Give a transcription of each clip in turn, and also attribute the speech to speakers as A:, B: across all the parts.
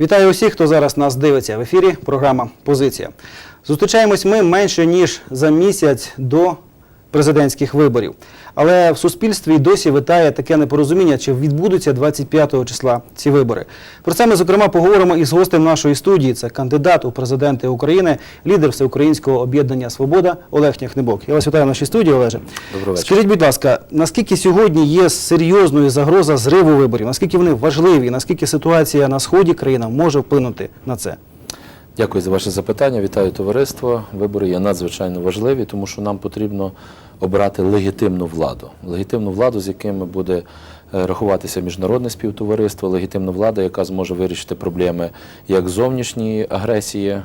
A: Вітаю усіх, хто зараз нас дивиться в ефірі. Програма Позиція. Зустрічаємось ми менше ніж за місяць до президентських виборів. Але в суспільстві й досі витає таке непорозуміння, чи відбудуться 25 числа ці вибори. Про це ми зокрема поговоримо із гостем нашої студії. Це кандидат у президенти України, лідер всеукраїнського об'єднання Свобода Олег Няхнебок. Я вас вітаю в нашій студії, Олеже.
B: Доброго вечора.
A: Скажіть, будь ласка, наскільки сьогодні є серйозною загроза зриву виборів? Наскільки вони важливі? Наскільки ситуація на сході країни може вплинути на це?
B: Дякую за ваше запитання. Вітаю товариство. Вибори є надзвичайно важливі, тому що нам потрібно обрати легітимну владу. Легітимну владу, з якими буде рахуватися міжнародне співтовариство, легітимна влада, яка зможе вирішити проблеми як зовнішньої агресії е,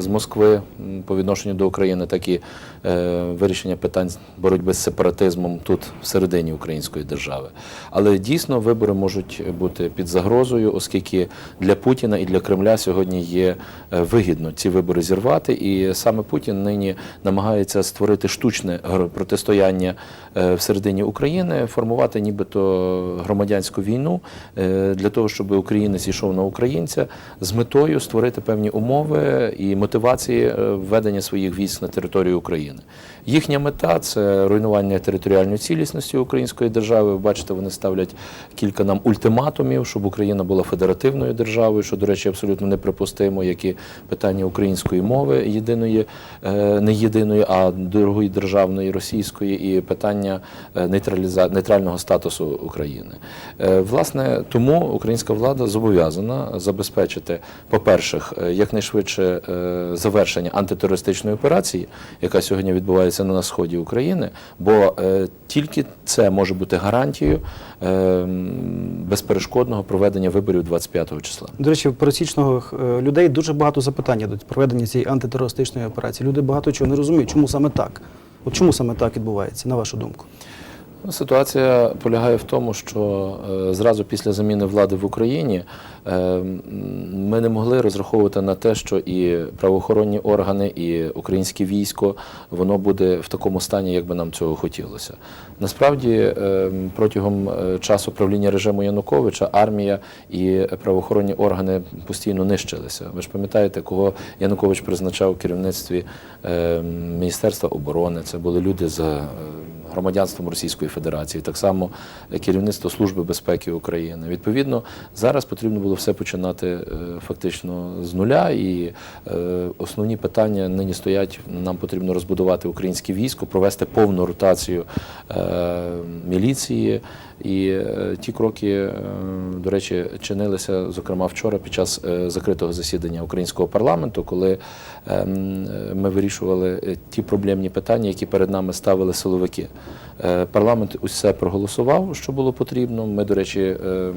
B: з Москви по відношенню до України, так і е, вирішення питань боротьби з сепаратизмом тут всередині української держави. Але дійсно вибори можуть бути під загрозою, оскільки для Путіна і для Кремля сьогодні є е, вигідно ці вибори зірвати. І саме Путін нині намагається створити штучне протистояння е, всередині України, формувати нібито громадянську війну е, для того, щоб українець йшов на українця з метою створити певні умови і мотивації е, введення своїх військ на територію України. Їхня мета це руйнування територіальної цілісності української держави. Ви бачите, вони ставлять кілька нам ультиматумів, щоб Україна була федеративною державою, що, до речі, абсолютно неприпустимо, як і питання української мови єдиної, е, не єдиної, а другої державної російської, і питання нейтрального статусу України. Е, Власне, тому українська влада зобов'язана забезпечити, по-перше, е, якнайшвидше е, завершення антитерористичної операції, яка сьогодні відбувається на сході України, бо тільки це може бути гарантією безперешкодного проведення виборів 25 числа.
A: До речі, в пересічних е, людей дуже багато запитань до проведення цієї антитерористичної операції. Люди багато чого не розуміють, чому саме так. От чому саме так відбувається, на вашу думку?
B: Ну, Ситуація полягає в тому, що е, зразу після заміни влади в Україні е, ми не могли розраховувати на те, що і правоохоронні органи, і українське військо воно буде в такому стані, як би нам цього хотілося. Насправді, е, протягом часу правління режиму Януковича армія і правоохоронні органи постійно нищилися. Ви ж пам'ятаєте, кого Янукович призначав у керівництві Міністерства оборони? Це були люди з громадянством Російської Федерації, так само керівництво Служби безпеки України. Відповідно, зараз потрібно було все починати е, фактично з нуля, і е, основні питання нині стоять. Нам потрібно розбудувати українське військо, провести повну ротацію е, міліції. І е, ті кроки, е, до речі, чинилися зокрема вчора під час е, закритого засідання українського парламенту, коли е, е, ми вирішували ті проблемні питання, які перед нами ставили силовики. Е, Парламент усе проголосував, що було потрібно. Ми, до речі, е,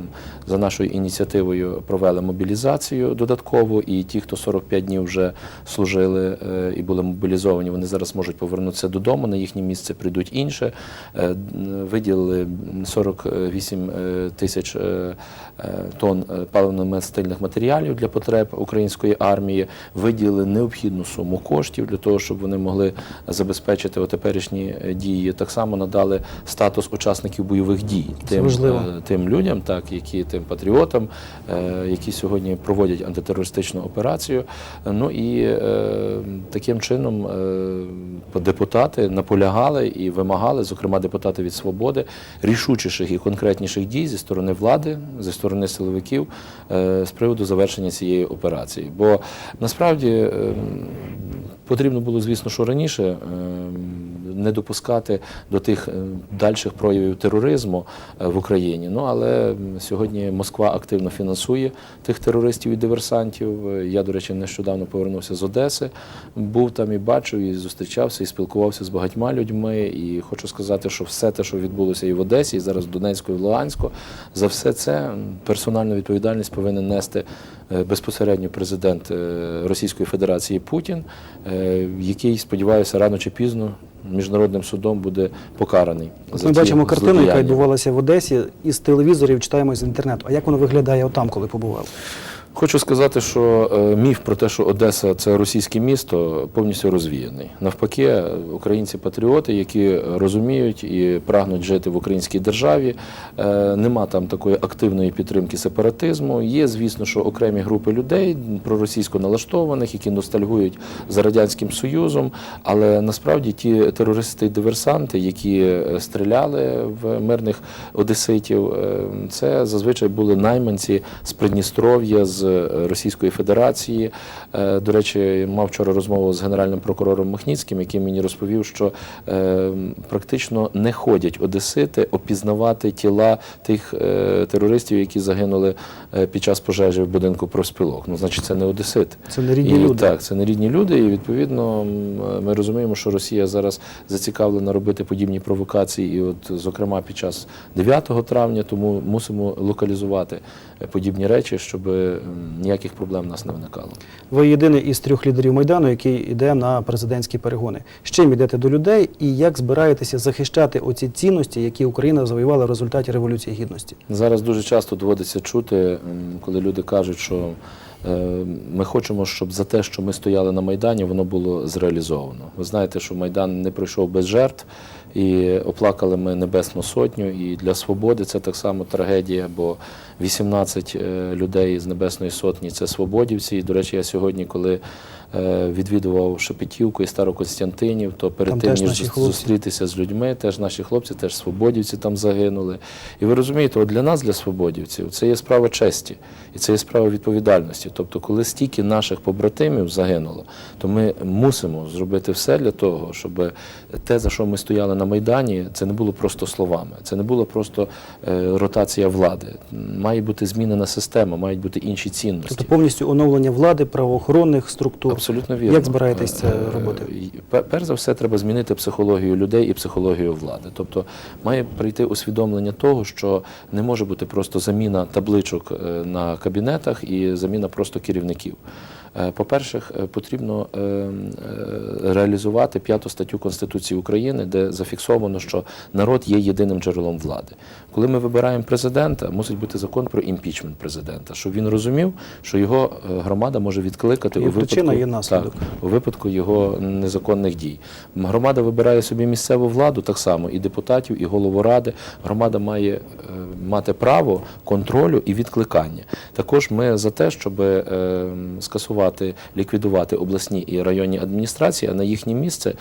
B: за нашою ініціативою провели мобілізацію додатково, і ті, хто 45 днів вже служили е, і були мобілізовані, вони зараз можуть повернутися додому. На їхнє місце прийдуть інше. Виділили 48 е, тисяч тонн паливно-мастильних матеріалів для потреб української армії. Виділили необхідну суму коштів для того, щоб вони могли забезпечити отеперішні е, дії. Так само надали статус учасників бойових дій тим,
A: важливо.
B: е, тим людям, так які тим патріотам, е, які сьогодні проводять антитерористичну операцію. Ну і е, таким чином е, депутати наполягали і вимагали, зокрема депутати від свободи, рішучіших і конкретніших дій зі сторони влади, зі сторони силовиків е, з приводу завершення цієї операції. Бо насправді е, потрібно було, звісно, що раніше. Не допускати до тих е, дальших проявів тероризму е, в Україні. Ну але сьогодні Москва активно фінансує тих терористів і диверсантів. Е, Я, до речі, нещодавно повернувся з Одеси, був там і бачив, і зустрічався, і спілкувався з багатьма людьми. І хочу сказати, що все те, що відбулося і в Одесі, і зараз в Донецьку, і в Луганську, за все це персональну відповідальність повинен нести безпосередньо президент Російської Федерації Путін, який, сподіваюся, рано чи пізно міжнародним судом буде покараний. за
A: Ми бачимо картину, яка відбувалася в Одесі, із телевізорів читаємо з інтернету. А як воно виглядає отам, коли побували?
B: Хочу сказати, що е, міф про те, що Одеса це російське місто, повністю розвіяний. Навпаки, українці-патріоти, які розуміють і прагнуть жити в українській державі, е, нема там такої активної підтримки сепаратизму. Є, звісно, що окремі групи людей проросійсько налаштованих, які ностальгують за радянським союзом. Але насправді ті терористи і диверсанти, які е, стріляли в мирних одеситів, це зазвичай були найманці з Придністров'я, з е, Російської Федерації. Е, До речі, мав вчора розмову з генеральним прокурором Махніцьким, який мені розповів, що е, практично не ходять одесити опізнавати тіла тих е, терористів, які загинули під час пожежі в будинку профспілок. Ну, значить, це не одесити.
A: Це не рідні
B: І,
A: люди.
B: Так, це не рідні люди, і відповідно ми розуміємо, що Росія зараз зацікавлена робити подібні провокації, і от, зокрема, під час 9 травня, тому мусимо локалізувати подібні речі, щоб ніяких проблем у нас не виникало.
A: Ви єдиний із трьох лідерів Майдану, який йде на президентські перегони. З чим йдете до людей і як збираєтеся захищати оці цінності, які Україна завоювала в результаті Революції Гідності?
B: Зараз дуже часто доводиться чути, коли люди кажуть, що е, ми хочемо, щоб за те, що ми стояли на Майдані, воно було зреалізовано. Ви знаєте, що Майдан не пройшов без жертв, і оплакали ми Небесну Сотню. І для свободи це так само трагедія, бо 18 е, людей з Небесної Сотні це свободівці. І, до речі, я сьогодні, коли е, відвідував Шепетівку і Старокостянтинів, то перед
A: Там
B: тим, ніж зустрітися з людьми, теж наші хлопці, теж свободівці там загинули. І ви розумієте, от для нас, для свободівців, це є справа честі і це є справа відповідальності. Тобто, коли стільки наших побратимів загинуло, то ми мусимо зробити все для того, щоб те, за що ми стояли на Майдані, це не було просто словами, це не було просто е, ротація влади. Має бути змінена система, мають бути інші цінності.
A: Тобто повністю оновлення влади, правоохоронних структур.
B: Абсолютно вірно.
A: Як збираєтесь це
B: Е,
A: робити?
B: Перш за все, треба змінити психологію людей і психологію влади. Тобто має прийти усвідомлення того, що не може бути просто заміна табличок е, на кабінетах і заміна просто керівників. Е, По-перше, е, потрібно е, е, реалізувати п'яту статтю Конституції України, де зафіксовано, що народ є єдиним джерелом влади. Коли ми вибираємо президента, мусить бути закон про імпічмент президента, щоб він розумів, що його е, громада може відкликати
A: Є
B: у
A: причина,
B: випадку,
A: є наслідок.
B: Так, у випадку його незаконних дій. Громада вибирає собі місцеву владу так само, і депутатів, і голову ради. Громада має е, мати право контролю і відкликання. Також ми за те, щоб е, скасувати, ліквідувати обласні і районні адміністрації, а на їхнє місце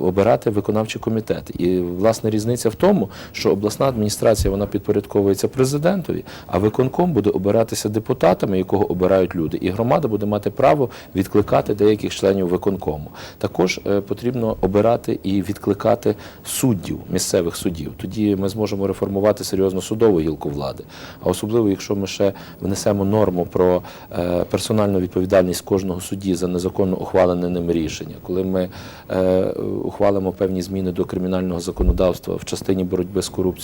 B: обирати виконавчі комітети. І власне різниця в тому, що обласна адміністрація вона підпорядковується президентові, а виконком буде обиратися депутатами, якого обирають люди, і громада буде мати право відкликати деяких членів виконкому. Також е, потрібно обирати і відкликати суддів, місцевих суддів. Тоді ми зможемо реформувати серйозно судову гілку влади. А особливо, якщо ми ще внесемо норму про е, персональну відповідальність кожного судді за незаконно ухвалене ним рішення, коли ми е, ухвалимо певні зміни до кримінального законодавства в частині боротьби з корупцією,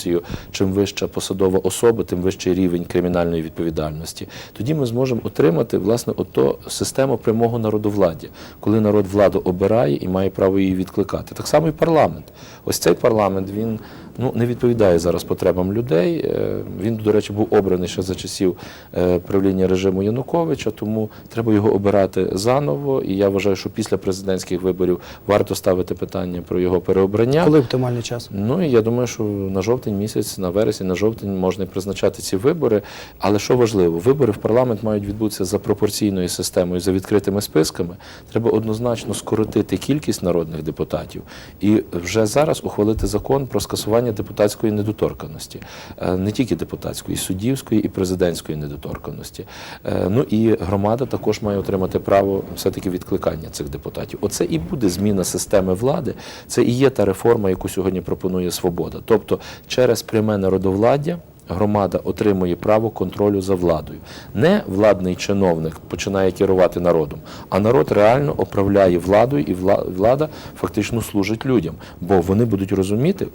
B: чим вища посадова особа, тим вищий рівень кримінальної відповідальності. Тоді ми зможемо отримати власне ото систему прямого народовладдя, коли народ владу обирає і має право її відкликати. Так само і парламент. Ось цей парламент він ну не відповідає зараз потребам людей. Е, Він, до речі, був обраний ще за часів е, правління режиму Януковича, тому треба його обирати заново. І я вважаю, що після президентських виборів варто ставити питання про його переобрання.
A: Коли оптимальний час?
B: Ну і я думаю, що на жовтень місяць, на вересень, на жовтень можна призначати ці вибори. Але що важливо, вибори в парламент мають відбутися за пропорційною системою, за відкритими списками. Треба однозначно скоротити кількість народних депутатів і вже зараз ухвалити закон про скасування депутатської недоторканості, Е, не тільки депутатської, і суддівської і президентської недоторканості. Е, Ну і громада також має отримати право все-таки відкликання цих депутатів. Оце і буде зміна системи влади. Це і є та реформа, яку сьогодні пропонує свобода. Тобто через пряме народовладдя. Громада отримує право контролю за владою. Не владний чиновник починає керувати народом, а народ реально управляє владою, і влада фактично служить людям, бо вони будуть розуміти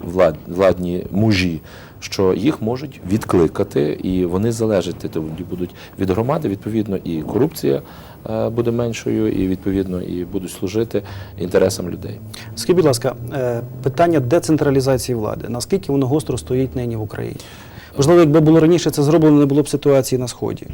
B: владні мужі, що їх можуть відкликати, і вони залежати будуть від громади. Відповідно, і корупція е, буде меншою, і відповідно і будуть служити інтересам людей.
A: Скажіть, будь ласка, е, питання децентралізації влади. Наскільки воно гостро стоїть нині в Україні? Можливо, якби було раніше це зроблено, не було б ситуації на сході.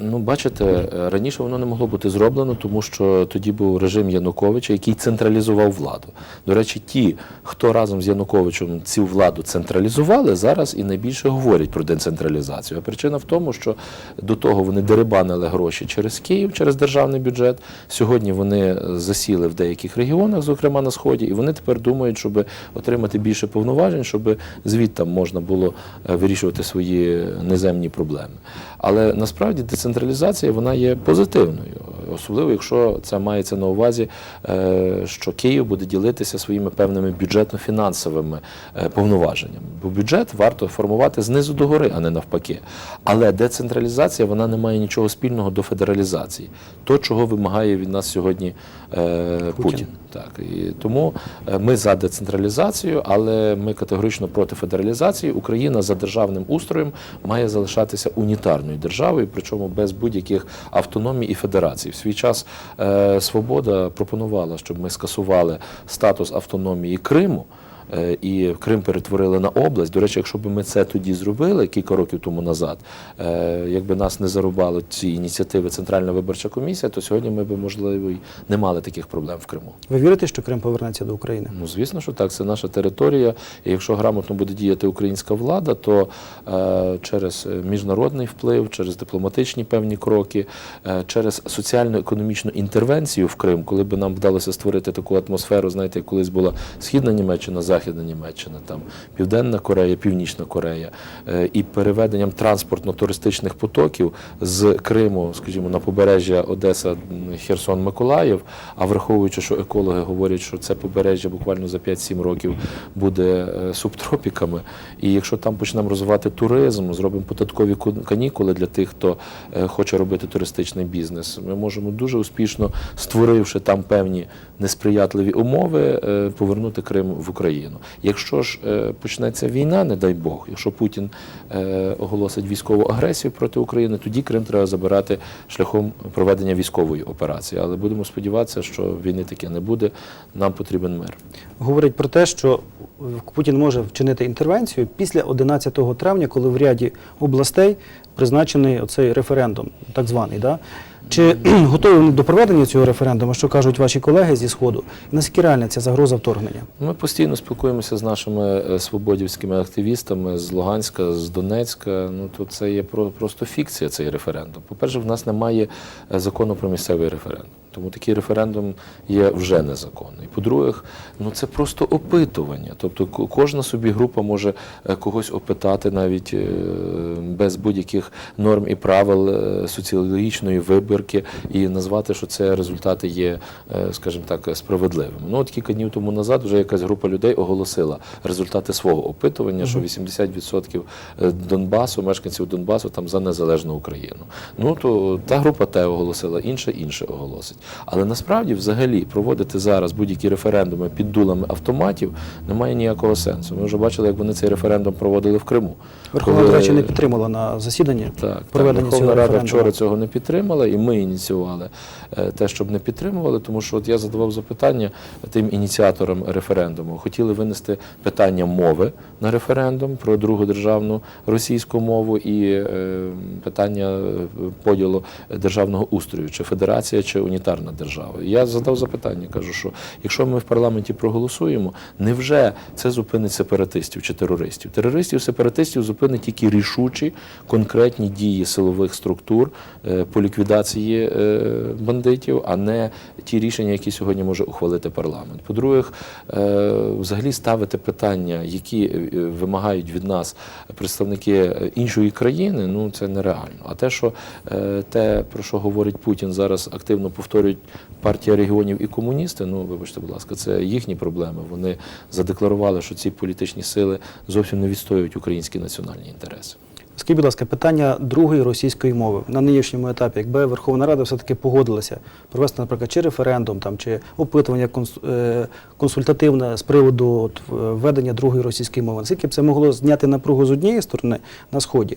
B: Ну, бачите, е, раніше воно не могло бути зроблено, тому що тоді був режим Януковича, який централізував владу. До речі, ті, хто разом з Януковичем цю владу централізували, зараз і найбільше говорять про децентралізацію. А причина в тому, що до того вони дерибанили гроші через Київ, через державний бюджет. Сьогодні вони засіли в деяких регіонах, зокрема на сході, і вони тепер думають, щоб отримати більше повноважень, щоб звідти можна було е, вирішувати свої неземні проблеми. Але насправді децентралізація вона є позитивною, особливо якщо це мається на увазі, е, що Київ буде ділитися своїми певними бюджетно-фінансовими е, повноваженнями. Бо бюджет варто формувати знизу до гори, а не навпаки. Але децентралізація вона не має нічого спільного до федералізації, то чого вимагає від нас сьогодні е, Путін. Так і тому е, ми за децентралізацію, але ми категорично проти федералізації. Україна за державним устроєм має залишатися унітарною державою, причому без будь-яких автономій і федерацій. В свій час е, Свобода пропонувала, щоб ми скасували статус автономії Криму. Е, І Крим перетворили на область. До речі, якщо б ми це тоді зробили кілька років тому назад, е, якби нас не зарубали ці ініціативи Центральна виборча комісія, то сьогодні ми б можливо не мали таких проблем в Криму.
A: Ви вірите, що Крим повернеться до України?
B: Ну, звісно, що так, це наша територія. І якщо грамотно буде діяти українська влада, то е, через міжнародний вплив, через дипломатичні певні кроки, через соціально-економічну інтервенцію в Крим, коли б нам вдалося створити таку атмосферу, знаєте, як колись була Східна Німеччина, Західна Німеччина, там Південна Корея, Північна Корея, е, і переведенням транспортно-туристичних потоків з Криму, скажімо, на побережжя Одеса, Херсон, Миколаїв, а враховуючи, що екологи говорять, що це побережжя буквально за 5-7 років буде е, субтропіками. І якщо там почнемо розвивати туризм, зробимо податкові ку- канікули для тих, хто е, хоче робити туристичний бізнес, ми можемо дуже успішно, створивши там певні несприятливі умови, повернути Крим в Україну. Якщо ж е, почнеться війна, не дай Бог, якщо Путін е, оголосить військову агресію проти України, тоді Крим треба забирати шляхом проведення військової операції. Але будемо сподіватися, що війни таке не буде. Нам потрібен мир.
A: Говорять про те, що Путін може вчинити інтервенцію після 11 травня, коли в ряді областей призначений оцей референдум, так званий. Да? Чи готові вони до проведення цього референдуму, що кажуть ваші колеги зі Сходу? Наскільки реальна ця загроза вторгнення?
B: Ми постійно спілкуємося з нашими е, свободівськими активістами з Луганська, з Донецька. Ну то це є про- просто фікція цей референдум. По-перше, в нас немає е, закону про місцевий референдум. Тому такий референдум є вже незаконний. По-друге, ну це просто опитування. Тобто ко- кожна собі група може е, когось опитати навіть е, без будь-яких норм і правил е, соціологічної вибірки і назвати, що це результати є, скажімо так, справедливими. Ну от кілька днів тому назад вже якась група людей оголосила результати свого опитування, що 80% Донбасу, мешканців Донбасу там за незалежну Україну. Ну то та група те оголосила, інша інше оголосить. Але насправді, взагалі, проводити зараз будь-які референдуми під дулами автоматів немає ніякого сенсу. Ми вже бачили, як вони цей референдум проводили в Криму.
A: Верховна,
B: Коли-
A: до речі, не підтримала на засіданні
B: так, так, Верховна
A: цього
B: Рада
A: референдуму.
B: вчора цього не підтримала, і ми ініціювали е, те, щоб не підтримували, тому що от я задавав запитання тим ініціаторам референдуму. Хотіли винести питання мови на референдум про другу державну російську мову і е, питання е, поділу державного устрою, чи федерація, чи унітарна держава. Я задав запитання, кажу, що якщо ми в парламенті проголосуємо, невже це зупинить сепаратистів чи терористів? Терористів, сепаратистів зупинить тільки рішучі конкретні дії силових структур е, по ліквідації е, бандитів, а не ті рішення, які сьогодні може ухвалити парламент. По-друге, е, взагалі ставити питання, які вимагають від нас представники іншої країни, ну це нереально. А те, що те, про що говорить Путін, зараз активно повторюють партія регіонів і комуністи, ну вибачте, будь ласка, це їхні проблеми. Вони задекларували, що ці політичні сили зовсім не відстоюють українські національні інтереси.
A: Скажіть, будь ласка, питання другої російської мови на нинішньому етапі, якби Верховна Рада все-таки погодилася провести, наприклад, чи референдум, там, чи опитування е, консультативне з приводу от, введення другої російської мови, наскільки б це могло зняти напругу з однієї сторони на Сході?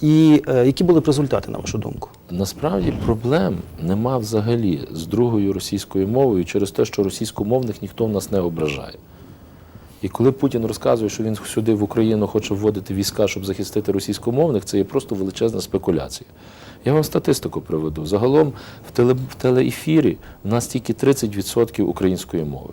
A: І е, які були б результати, на вашу думку?
B: Насправді проблем нема взагалі з другою російською мовою через те, що російськомовних ніхто в нас не ображає. І коли Путін розказує, що він сюди в Україну хоче вводити війська, щоб захистити російськомовних, це є просто величезна спекуляція. Я вам статистику приведу. Загалом в, теле, в телеефірі в нас тільки 30% української мови,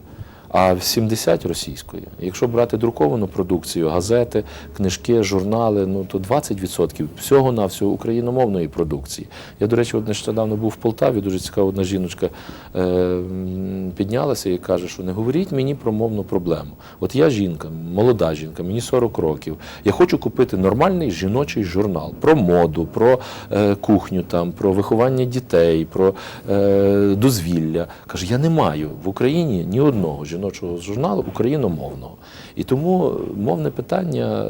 B: а 70% російської. Якщо брати друковану продукцію, газети, книжки, журнали, ну то 20% всього на всього україномовної продукції. Я, до речі, от нещодавно був в Полтаві, дуже цікава одна жіночка е, піднялася і каже, що не говоріть мені про мовну проблему. От я жінка, молода жінка, мені 40 років. Я хочу купити нормальний жіночий журнал про моду, про е, кухню, там, про виховання дітей, про е, дозвілля. Каже, я не маю в Україні ні одного жіночого журналу україномовного. І тому мовне питання е,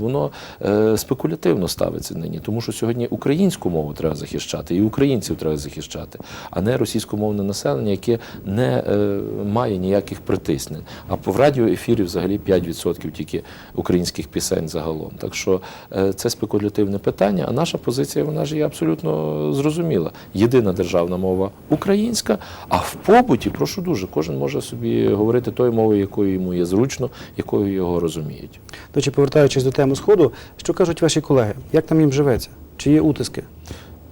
B: воно е, спекулятивно ставиться нині, тому що сьогодні українську мову треба захищати, і українців треба захищати, а не російськомовне населення, яке не е, має ніяких притиснень. А в радіоефірі взагалі 5% тільки українських пісень загалом. Так що це спекулятивне питання. А наша позиція вона ж є абсолютно зрозуміла. Єдина державна мова українська, а в побуті, прошу дуже, кожен може собі говорити тою мовою, якою йому є зручно, якою його розуміють.
A: До речі, повертаючись до теми Сходу, що кажуть ваші колеги? Як там їм живеться? Чи є утиски?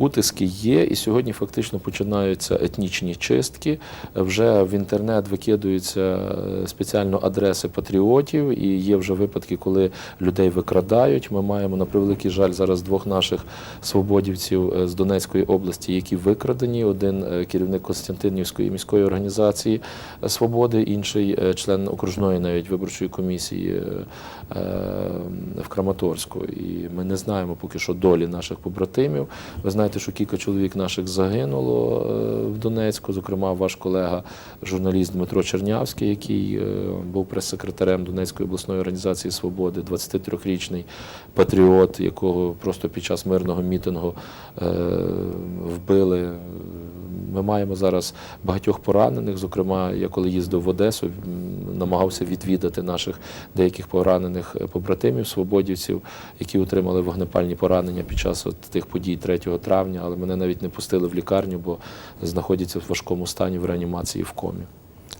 B: Утиски є, і сьогодні фактично починаються етнічні чистки. Вже в інтернет викидаються е, спеціально адреси патріотів, і є вже випадки, коли людей викрадають. Ми маємо на превеликий жаль зараз двох наших свободівців е, з Донецької області, які викрадені. Один е, керівник Костянтинівської міської організації свободи, інший член окружної навіть виборчої комісії в Краматорську. І ми не знаємо поки що долі наших побратимів. Ви знаєте, що кілька чоловік наших загинуло е, в Донецьку, зокрема, ваш колега, журналіст Дмитро Чернявський, який е, був прес-секретарем Донецької обласної організації Свободи, 23-річний патріот, якого просто під час мирного мітингу е, вбили. Ми маємо зараз багатьох поранених. Зокрема, я коли їздив в Одесу, намагався відвідати наших деяких поранених побратимів, свободівців, які отримали вогнепальні поранення під час тих подій 3 травня, але мене навіть не пустили в лікарню, бо знаходяться в важкому стані в реанімації в комі.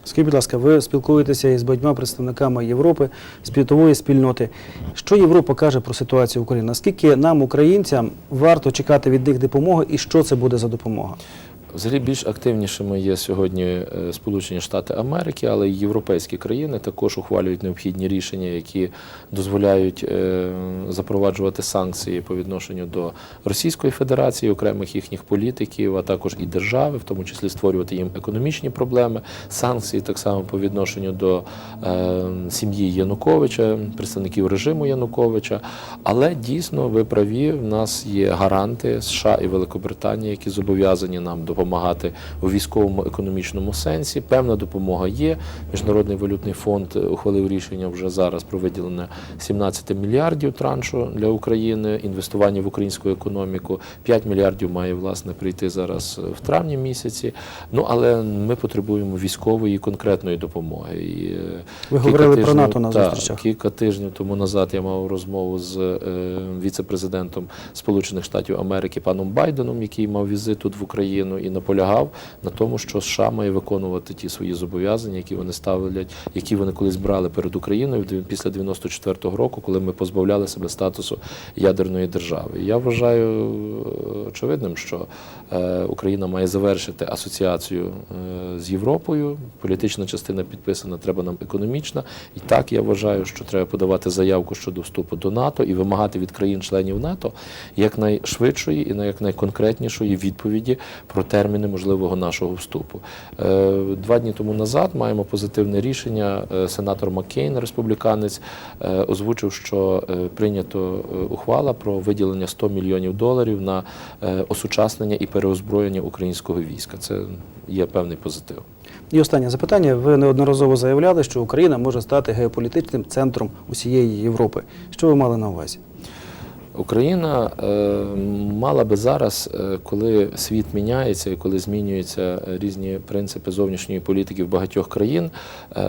A: Скажіть, будь ласка, ви спілкуєтеся із багатьма представниками Європи, світової спільноти. Що Європа каже про ситуацію в Україні? Наскільки нам, українцям, варто чекати від них допомоги і що це буде за допомога?
B: Взагалі більш активнішими є сьогодні е, Сполучені Штати Америки, але й європейські країни також ухвалюють необхідні рішення, які дозволяють е, запроваджувати санкції по відношенню до Російської Федерації, окремих їхніх політиків, а також і держави, в тому числі створювати їм економічні проблеми. Санкції так само по відношенню до е, сім'ї Януковича, представників режиму Януковича. Але дійсно ви праві, в нас є гаранти США і Великобританія, які зобов'язані нам допомагати у військовому економічному сенсі. Певна допомога є. Міжнародний валютний фонд ухвалив рішення вже зараз про виділення 17 мільярдів траншу для України, інвестування в українську економіку. 5 мільярдів має власне прийти зараз в травні місяці. Ну але ми потребуємо військової і конкретної допомоги. І, е,
A: Ви говорили про НАТО на зустрічах.
B: Кілька тижнів тому назад я мав розмову з е, віце-президентом Сполучених Штатів Америки паном Байденом, який мав візит тут в Україну, і наполягав на тому, що США має виконувати ті свої зобов'язання, які вони ставлять, які вони колись брали перед Україною після 94-го року, коли ми позбавляли себе статусу ядерної держави. Я вважаю е, очевидним, що е, Україна має завершити асоціацію е, з Європою. Політична частина підписана, треба нам економічна. І так я вважаю, що треба подавати заявку щодо вступу до НАТО і вимагати від країн-членів НАТО якнайшвидшої і на якнайконкретнішої відповіді про терміни можливого нашого вступу. Е, Два дні тому назад маємо позитивне рішення. Е, Сенатор Маккейн, республіканець, е, озвучив, що прийнято ухвала про виділення 100 мільйонів доларів на осучаснення і переозброєння українського війська. Це є певний позитив.
A: І останнє запитання. Ви неодноразово заявляли, що Україна може стати геополітичним центром усієї Європи. Що ви мали на увазі?
B: Україна е, мала би зараз, е, коли світ міняється і коли змінюються е, різні принципи зовнішньої політики в багатьох країн,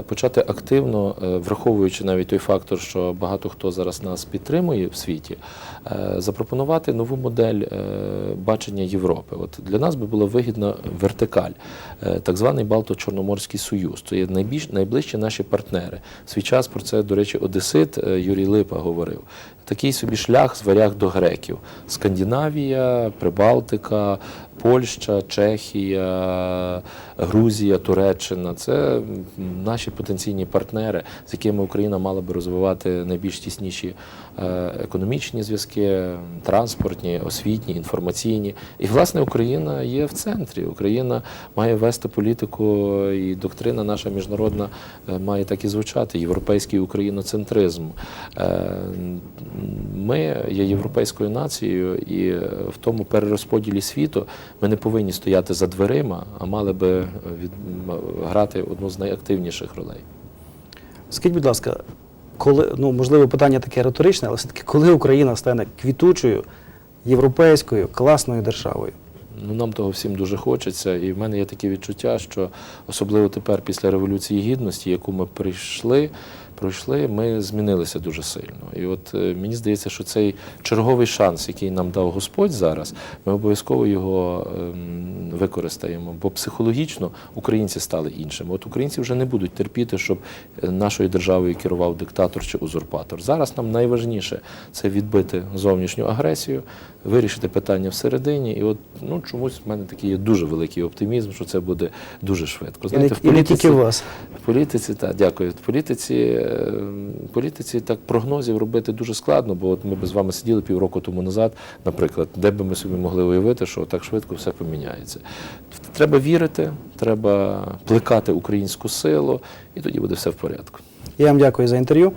B: почати активно, враховуючи навіть той фактор, що багато хто зараз нас підтримує в світі, запропонувати нову модель бачення Європи. От для нас би була вигідна вертикаль, так званий Балто-Чорноморський Союз. Це є найбільш найближчі наші партнери. В свій час про це, до речі, Одесит Юрій Липа говорив. Такий собі шлях з варяг до греків: Скандинавія, Прибалтика, Польща, Чехія, Грузія, Туреччина це наші потенційні партнери, з якими Україна мала би розвивати найбільш тісніші е, економічні зв'язки, транспортні, освітні, інформаційні. І власне Україна є в центрі. Україна має вести політику, і доктрина наша міжнародна е, має так і звучати: європейський україноцентризм. Е, Ми є європейською нацією, і в тому перерозподілі світу ми не повинні стояти за дверима, а мали би е, від, грати одну з найактивніших ролей.
A: Скажіть, будь ласка, коли, ну, можливо, питання таке риторичне, але все-таки коли Україна стане квітучою, європейською, класною державою?
B: Ну, нам того всім дуже хочеться, і в мене є таке відчуття, що особливо тепер, після Революції Гідності, яку ми прийшли, пройшли, ми змінилися дуже сильно. І от е, мені здається, що цей черговий шанс, який нам дав Господь зараз, ми обов'язково його ем, використаємо. Бо психологічно українці стали іншими. От українці вже не будуть терпіти, щоб е, нашою державою керував диктатор чи узурпатор. Зараз нам найважніше це відбити зовнішню агресію, вирішити питання всередині. І от ну чомусь в мене такий є дуже великий оптимізм, що це буде дуже швидко.
A: І не, і не тільки у вас.
B: В політиці, так, дякую. В політиці, в політиці так прогнозів робити дуже складно, бо от ми б з вами сиділи півроку тому назад, наприклад, де би ми собі могли уявити, що так швидко все поміняється. Треба вірити, треба плекати українську силу, і тоді буде все в порядку.
A: Я вам дякую за інтерв'ю.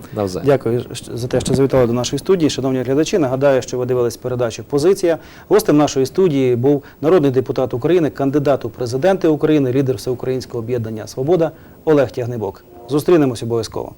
A: Дякую за те, що завітали до нашої студії. Шановні глядачі, нагадаю, що ви дивились передачу Позиція. Гостем нашої студії був народний депутат України, кандидат у президенти України, лідер всеукраїнського об'єднання Свобода Олег Тягнибок. Зустрінемось обов'язково.